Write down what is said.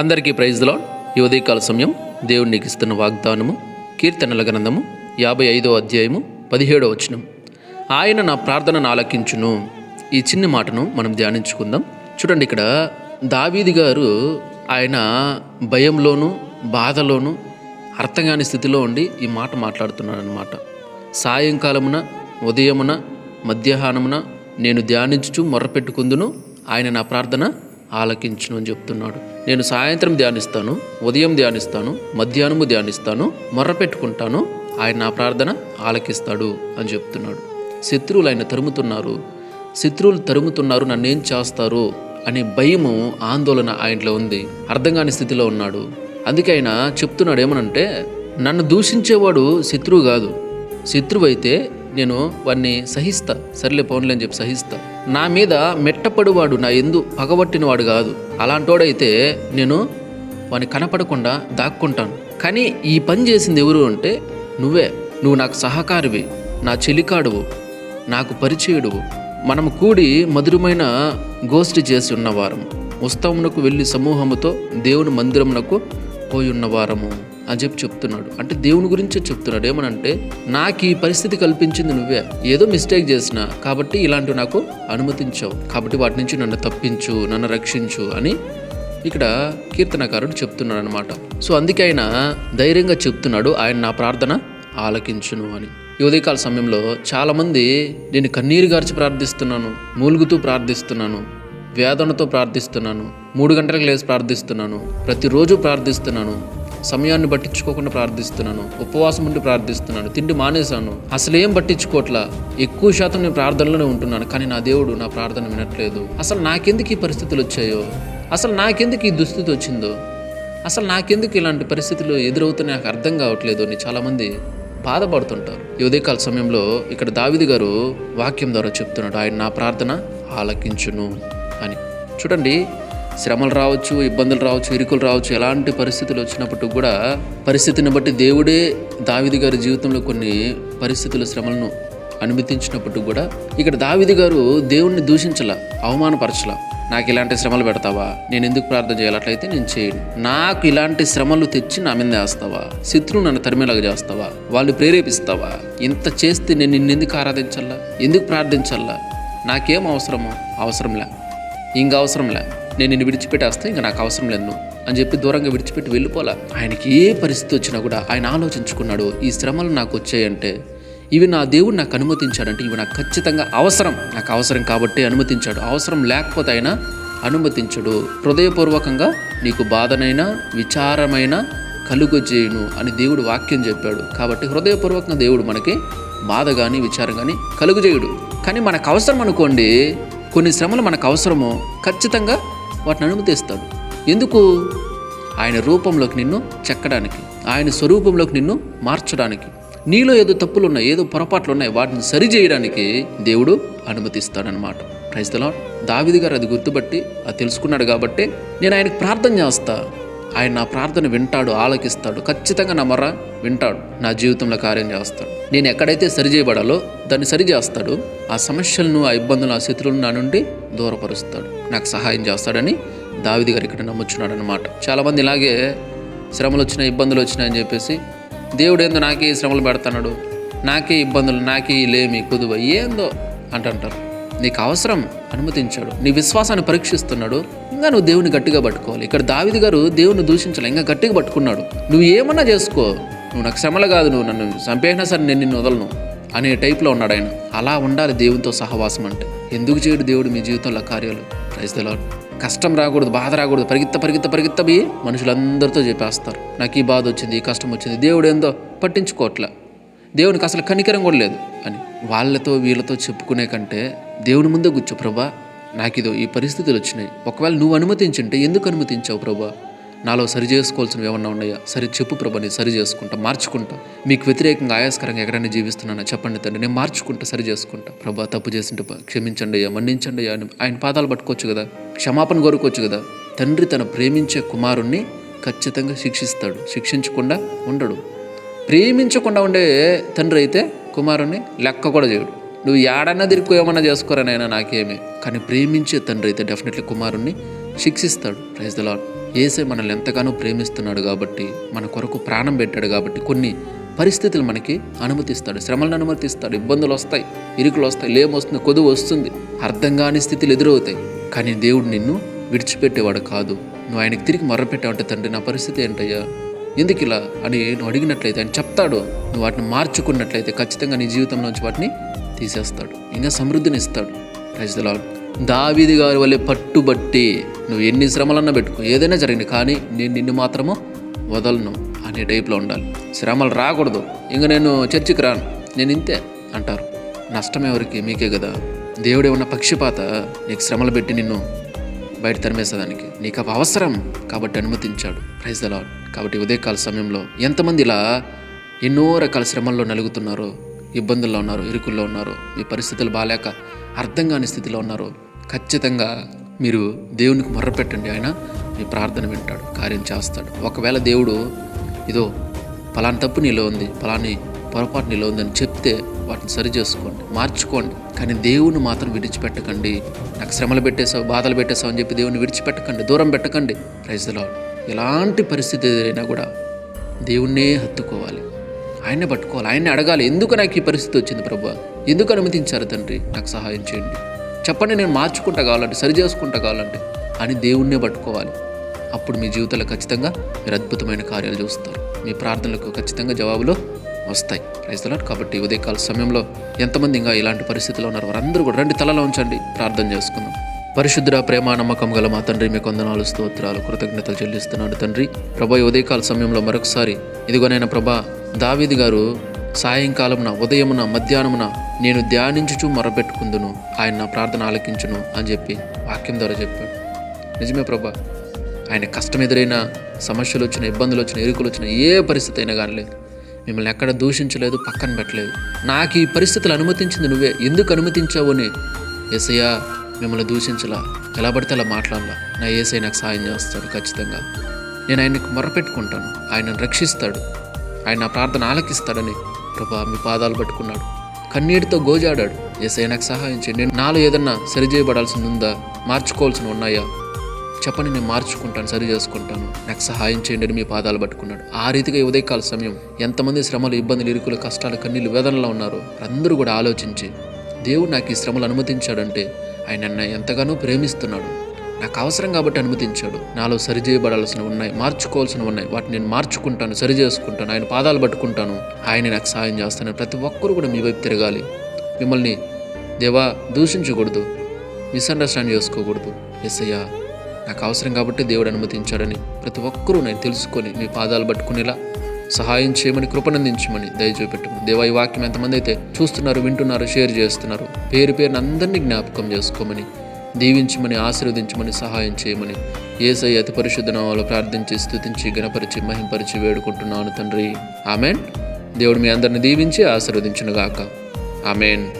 అందరికీ ప్రైజ్లో ఈ ఉదయకాల సమయం దేవునికి ఇస్తున్న వాగ్దానము కీర్తనల గ్రంథము యాభై ఐదో అధ్యాయము పదిహేడో వచనం. ఆయన నా ప్రార్థనను ఆలకించును. ఈ చిన్న మాటను మనం ధ్యానించుకుందాం. చూడండి ఇక్కడ దావీది గారు ఆయన భయంలోను బాధలోను అర్థం కాని స్థితిలో ఉండి ఈ మాట మాట్లాడుతున్నాడనమాట సాయంకాలమున ఉదయమున మధ్యాహ్నమున నేను ధ్యానించుచు మొర్రపెట్టుకుందును ఆయన నా ప్రార్థన ఆలకించును అని చెప్తున్నాడు. నేను సాయంత్రం ధ్యానిస్తాను ఉదయం ధ్యానిస్తాను మధ్యాహ్నము ధ్యానిస్తాను మొర్రపెట్టుకుంటాను ఆయన నా ప్రార్థన ఆలకిస్తాడు అని చెప్తున్నాడు. శత్రువులు ఆయన తరుముతున్నారు. శత్రువులు తరుముతున్నారు నన్నేం చేస్తారు అనే భయము ఆందోళన ఆయనలో ఉంది. అర్థం కాని స్థితిలో ఉన్నాడు. అందుకే ఆయన చెప్తున్నాడు ఏమనంటే నన్ను దూషించేవాడు శత్రువు కాదు. శత్రువు అయితే నేను వాడిని సహిస్తా. సర్లే పోన్లే అని చెప్పి సహిస్తా. నా మీద మెట్టపడువాడు నా ఎందు పగబట్టినవాడు కాదు. అలాంటోడైతే నేను వాని కనపడకుండా దాక్కుంటాను. కానీ ఈ పని చేసింది ఎవరు అంటే నువ్వే. నువ్వు నాకు సహకారివి నా చెలికాడువు నాకు పరిచయుడువు. మనం కూడి మధురమైన గోష్ఠి చేసి ఉన్నవారం ఉత్సవమునకు వెళ్ళి సమూహముతో దేవుని మందిరమునకు పోయి ఉన్నవారము. అని చెప్పి చెప్తున్నాడు. అంటే దేవుని గురించే చెప్తున్నాడు. ఏమనంటే నాకు ఈ పరిస్థితి కల్పించింది నువ్వే. ఏదో మిస్టేక్ చేసిన కాబట్టి ఇలాంటివి నాకు అనుమతించావు. కాబట్టి వాటి నుంచి నన్ను తప్పించు నన్ను రక్షించు అని ఇక్కడ కీర్తనకారుడు చెప్తున్నాడు అనమాట సో అందుకే ఆయన ధైర్యంగా చెప్తున్నాడు. ఆయన నా ప్రార్థన ఆలకించును అని. ఈ ఉదయకాల సమయంలో చాలామంది నేను కన్నీరు గార్చి ప్రార్థిస్తున్నాను మూలుగుతూ ప్రార్థిస్తున్నాను వేదనతో ప్రార్థిస్తున్నాను మూడు గంటలకు లేచి ప్రార్థిస్తున్నాను ప్రతిరోజు ప్రార్థిస్తున్నాను సమయాన్ని పట్టించుకోకుండా ప్రార్థిస్తున్నాను ఉపవాసం ఉండి ప్రార్థిస్తున్నాను తిండి మానేశాను. అసలు ఏం పట్టించుకోవట్లా ఎక్కువ శాతం నేను ప్రార్థనలోనే ఉంటున్నాను కానీ నా దేవుడు నా ప్రార్థన వినట్లేదు. అసలు నాకెందుకు ఈ పరిస్థితులు వచ్చాయో? అసలు నాకెందుకు ఈ దుస్థితి వచ్చిందో? అసలు నాకెందుకు ఇలాంటి పరిస్థితులు ఎదురవుతున్నాయి నాకు అర్థం కావట్లేదు అని చాలామంది బాధపడుతుంటారు. ఈ ఉదయకాల సమయంలో ఇక్కడ దావిది గారు వాక్యం ద్వారా చెప్తున్నాడు ఆయన నా ప్రార్థన ఆలకించును అని. చూడండి శ్రమలు రావచ్చు ఇబ్బందులు రావచ్చు ఇరుకులు రావచ్చు ఎలాంటి పరిస్థితులు వచ్చినప్పుడు కూడా పరిస్థితిని బట్టి దేవుడే దావిది గారి జీవితంలో కొన్ని పరిస్థితుల శ్రమలను అనుమతించినప్పుడు కూడా ఇక్కడ దావిది గారు దేవుణ్ణి దూషించలా అవమానపరచలా. నాకు ఇలాంటి శ్రమలు పెడతావా? నేను ఎందుకు ప్రార్థన చేయాలట్లయితే నేను చేయను. నాకు ఇలాంటి శ్రమలు తెచ్చి నా మీద వేస్తావా? శత్రువు నన్ను తరిమేలాగా చేస్తావా? వాళ్ళు ప్రేరేపిస్తావా? ఇంత చేస్తే నేను నిన్ను ఎందుకు ఆరాధించాలా ఎందుకు ప్రార్థించాలా నాకేం అవసరమో? అవసరంలే. ఇంక అవసరంలే. నేను నిన్ను విడిచిపెట్టేస్తే ఇంకా నాకు అవసరం లేదు అని చెప్పి దూరంగా విడిచిపెట్టి వెళ్ళిపోలా. ఆయనకి ఏ పరిస్థితి వచ్చినా కూడా ఆయన ఆలోచించుకున్నాడు ఈ శ్రమలు నాకు వచ్చాయంటే ఇవి నా దేవుడు నాకు అనుమతించాడంటే ఇవి నాకు ఖచ్చితంగా అవసరం. నాకు అవసరం కాబట్టి అనుమతించాడు. అవసరం లేకపోతే ఆయన అనుమతించడు. హృదయపూర్వకంగా నీకు బాధనైనా విచారమైన కలుగజేయును అని దేవుడు వాక్యం చెప్పాడు. కాబట్టి హృదయపూర్వకంగా దేవుడు మనకి బాధ కానీ విచారం కానీ కలుగజేయుడు. కానీ మనకు అవసరం అనుకోండి కొన్ని శ్రమలు మనకు అవసరము. ఖచ్చితంగా వాటిని అనుమతిస్తాడు. ఎందుకు? ఆయన రూపంలోకి నిన్ను చెక్కడానికి ఆయన స్వరూపంలోకి నిన్ను మార్చడానికి. నీలో ఏదో తప్పులు ఉన్నాయి ఏదో పొరపాట్లు ఉన్నాయి వాటిని సరిచేయడానికి దేవుడు అనుమతిస్తాడనమాట క్రైస్తలో దావిది గారు అది గుర్తుపట్టి అది తెలుసుకున్నాడు కాబట్టి నేను ఆయనకు ప్రార్థన చేస్తాను ఆయన నా ప్రార్థన వింటాడు ఆలకిస్తాడు ఖచ్చితంగా నా మర్ర వింటాడు నా జీవితంలో కార్యం చేస్తాడు. నేను ఎక్కడైతే సరిచేయబడాలో దాన్ని సరిచేస్తాడు ఆ సమస్యలను ఆ ఇబ్బందులు ఆ శత్రువులను నా నుండి దూరపరుస్తాడు. నాకు సహాయం చేస్తాడని దావిది గారు ఇక్కడ నమ్ముచున్నాడు అనమాట చాలామంది ఇలాగే శ్రమలు వచ్చినాయి ఇబ్బందులు వచ్చినాయని చెప్పేసి దేవుడు ఏందో నాకే శ్రమలు పెడతాడు నాకే ఇబ్బందులు నాకే లేమి కుదువ ఏందో అంటుంటారు నీకు అవసరం అనుమతించాడు నీ విశ్వాసాన్ని పరీక్షిస్తున్నాడు ఇంకా నువ్వు దేవుని గట్టిగా పట్టుకోవాలి. ఇక్కడ దావిది గారు దేవుని దూషించాలి ఇంకా గట్టిగా పట్టుకున్నాడు. నువ్వు ఏమన్నా చేసుకో. నువ్వు నాకు శ్రమలు కాదు నువ్వు నన్ను చంపేసినా సరే నేను నిన్ను వదలను అనే టైప్లో ఉన్నాడు ఆయన. అలా ఉండాలి దేవునితో సహవాసం అంటే. ఎందుకు చేయడు దేవుడు మీ జీవితంలో కార్యాలు? క్రైస్తలో కష్టం రాకూడదు బాధ రాకూడదు. పరిగెత్త పరిగెత్త పరిగెత్తవి మనుషులందరితో చెప్పేస్తారు. నాకు ఈ బాధ వచ్చింది ఈ కష్టం వచ్చింది. దేవుడు ఏందో పట్టించుకోవట్లే. దేవునికి అసలు కనికరం కూడా లేదు అని. వాళ్ళతో వీళ్ళతో చెప్పుకునే కంటే దేవుని ముందే కూర్చో ప్రభా. నాకు ఇదో ఈ పరిస్థితులు వచ్చినాయి ఒకవేళ నువ్వు అనుమతించుంటే ఎందుకు అనుమతించావు ప్రభా? నాలో సరి చేసుకోవాల్సినవి ఏమన్నా ఉన్నాయా? సరి చెప్పు ప్రభా నేను సరి చేసుకుంటా మార్చుకుంటా. మీకు వ్యతిరేకంగా ఆయాస్కరంగా ఎక్కడైనా జీవిస్తున్నానో? చెప్పండి తండ్రి నేను మార్చుకుంటా సరి చేసుకుంటా. ప్రభా తప్పు చేసింటే క్షమించండి అయ్యా మన్నించండి అయ్యా అని ఆయన పాదాలు పట్టుకోవచ్చు కదా? క్షమాపణ కోరుకోవచ్చు కదా? తండ్రి తన ప్రేమించే కుమారుణ్ణి ఖచ్చితంగా శిక్షిస్తాడు. శిక్షించకుండా ఉండడు. ప్రేమించకుండా ఉండే తండ్రి అయితే కుమారుణ్ణి లెక్క కూడా చేయడు. నువ్వు ఏడన్నా తిరుగు ఏమన్నా చేసుకోరానైనా నాకేమి. కానీ ప్రేమించే తండ్రి అయితే డెఫినెట్లీ కుమారుణ్ణి శిక్షిస్తాడు. ప్రైజ్ ద లాడ్ ఏసే మనల్ని ఎంతగానో ప్రేమిస్తున్నాడు కాబట్టి మన కొరకు ప్రాణం పెట్టాడు కాబట్టి కొన్ని పరిస్థితులు మనకి అనుమతిస్తాడు. శ్రమలను అనుమతిస్తాడు. ఇబ్బందులు వస్తాయి ఇరుకులు వస్తాయి లేమొస్తుంది కొదువు వస్తుంది అర్థం కాని స్థితిలు ఎదురవుతాయి. కానీ దేవుడు నిన్ను విడిచిపెట్టేవాడు కాదు. నువ్వు ఆయనకి తిరిగి మొర్రపెట్టావంటే తండ్రి నా పరిస్థితి ఏంటయ్యా? ఎందుకు ఇలా అని నువ్వు అడిగినట్లయితే ఆయన చెప్తాడు. నువ్వు వాటిని మార్చుకున్నట్లయితే ఖచ్చితంగా నీ జీవితంలోంచి వాటిని తీసేస్తాడు. ఇంకా సమృద్ధిని ఇస్తాడు ప్రజలాడు దావీది గారి వల్లే పట్టుబట్టి నువ్వు ఎన్ని శ్రమలన్నా పెట్టుకో. ఏదైనా జరిగింది కానీ నేను నిన్ను మాత్రము వదలను అనే టైప్లో ఉండాలి. శ్రమలు రాకూడదు. ఇంక నేను చర్చికి రాను. నేను ఇంతే అంటారు. నష్టం ఎవరికి? మీకే కదా. దేవుడే ఉన్న పక్షిపాత? నీకు శ్రమలు పెట్టి నిన్ను బయట తరిమేసేదానికి. నీకు అవి అవసరం కాబట్టి అనుమతించాడు. ప్రైజ్ ద కాబట్టి ఉదయకాల సమయంలో ఎంతమంది ఇలా ఎన్నో రకాల శ్రమల్లో నలుగుతున్నారో? ఇబ్బందుల్లో ఉన్నారు ఇరుకుల్లో ఉన్నారు మీ పరిస్థితులు బాగాలేక అర్థం కాని స్థితిలో ఉన్నారు. ఖచ్చితంగా మీరు దేవునికి మొర్రపెట్టండి ఆయన మీ ప్రార్థన వింటాడు కార్యం చేస్తాడు. ఒకవేళ దేవుడు ఇదో ఫలాని తప్పు నీలో ఉంది ఫలాని పొరపాటు నీలో ఉందని చెప్తే వాటిని సరి చేసుకోండి మార్చుకోండి. కానీ దేవుని మాత్రం విడిచిపెట్టకండి. నాకు శ్రమలు పెట్టేసావు బాధలు పెట్టేసావు అని చెప్పి దేవుని విడిచిపెట్టకండి దూరం పెట్టకండి. ప్రైజ్లో ఎలాంటి పరిస్థితి ఎదురైనా కూడా దేవుణ్ణే హత్తుకోవాలి. ఆయన్నే పట్టుకోవాలి ఆయన్ని అడగాలి. ఎందుకు నాకు ఈ పరిస్థితి వచ్చింది ప్రభు? ఎందుకు అనుమతించారు తండ్రి? నాకు సహాయం చేయండి. చెప్పండి నేను మార్చుకుంటా కావాలంటే సరి చేసుకుంటా కావాలంటే. అని దేవుణ్ణే పట్టుకోవాలి. అప్పుడు మీ జీవితంలో ఖచ్చితంగా మీరు అద్భుతమైన కార్యాలు చూస్తారు. మీ ప్రార్థనలకు ఖచ్చితంగా జవాబులు వస్తాయి. రైతులాడు కాబట్టి ఉదయకాల సమయంలో ఎంతమంది ఇంకా ఇలాంటి పరిస్థితిలో ఉన్నారు వారందరూ కూడా రండి తలలో ఉంచండి. ప్రార్థన చేసుకుందాం. పరిశుద్ధ ప్రేమ నమ్మకం గల మా తండ్రి మీ కొందనాలు స్తోత్రాలు కృతజ్ఞతలు చెల్లిస్తున్నాడు తండ్రి. ప్రభా ఉదయకాల సమయంలో మరొకసారి ఇదిగోనైనా ప్రభా దావీది గారు సాయంకాలమున ఉదయమున మధ్యాహ్నమున నేను ధ్యానించుచు మొరపెట్టుకుందును. ఆయన నా ప్రార్థన ఆలకించును అని చెప్పి వాక్యం ద్వారా చెప్పాడు. నిజమే ప్రభా. ఆయన కష్టం ఎదురైన సమస్యలు వచ్చిన ఇబ్బందులు వచ్చిన ఎరుకులు వచ్చిన ఏ పరిస్థితి అయినా కానీ మిమ్మల్ని ఎక్కడ దూషించలేదు పక్కన పెట్టలేదు. నాకు ఈ పరిస్థితులు అనుమతించింది నువ్వే. ఎందుకు అనుమతించావు అని? ఎసయ్యా మిమ్మల్ని దూషించలా. ఎలా పడితే అలా మాట్లాడాలా. నా ఏసై నాకు సాయం చేస్తాడు ఖచ్చితంగా. నేను ఆయనకు మొరపెట్టుకుంటాను. ఆయనను రక్షిస్తాడు. ఆయన నా ప్రార్థన ఆలకిస్తాడని ప్రభా మీ పాదాలు పట్టుకున్నాడు. కన్నీటితో గోజాడాడు. ఏసై నాకు సహాయం చేయండి నేను నాలో ఏదన్నా సరిచేయబడాల్సింది ఉందా మార్చుకోవాల్సిన ఉన్నాయా? చెప్పని నేను మార్చుకుంటాను సరి చేసుకుంటాను నాకు సహాయం చేయండి అని మీ పాదాలు పట్టుకున్నాడు. ఆ రీతిగా ఉదయకాల సమయం ఎంతమంది శ్రమలు ఇబ్బందులు ఇరుకులు కష్టాలు కన్నీళ్ళు వేదనలో ఉన్నారో అందరూ కూడా ఆలోచించి దేవుడు నాకు ఈ శ్రమలు అనుమతించాడంటే ఆయన ఎంతగానో ప్రేమిస్తున్నాడు. నాకు అవసరం కాబట్టి అనుమతించాడు. నాలో సరి చేయబడాల్సినవి ఉన్నాయి మార్చుకోవాల్సినవి ఉన్నాయి. వాటిని నేను మార్చుకుంటాను సరి చేసుకుంటాను ఆయన పాదాలు పట్టుకుంటాను. ఆయన నాకు సహాయం చేస్తాను. ప్రతి ఒక్కరు కూడా మీ వైపు తిరగాలి. మిమ్మల్ని దేవా దూషించకూడదు మిస్అండర్స్టాండ్ చేసుకోకూడదు. ఎస్ఐయా నాకు అవసరం కాబట్టి దేవుడు అనుమతించాడని ప్రతి ఒక్కరూ నేను తెలుసుకొని మీ పాదాలు పట్టుకునేలా సహాయం చేయమని కృపనందించమని దయచూపెట్టమని దేవా ఈ వాక్యం ఎంతమంది అయితే చూస్తున్నారు వింటున్నారు షేర్ చేస్తున్నారు పేరు పేరుని అందరినీ జ్ఞాపకం చేసుకోమని దీవించమని ఆశీర్వదించమని సహాయం చేయమని. ఏసై అతి పరిశుద్ధ నామాలు ప్రార్థించి స్థుతించి గణపరిచి మహింపరిచి వేడుకుంటున్నాను తండ్రి. ఆమెన్. దేవుడు మీ అందరిని దీవించి ఆశీర్వదించునుగాక. ఆమెన్.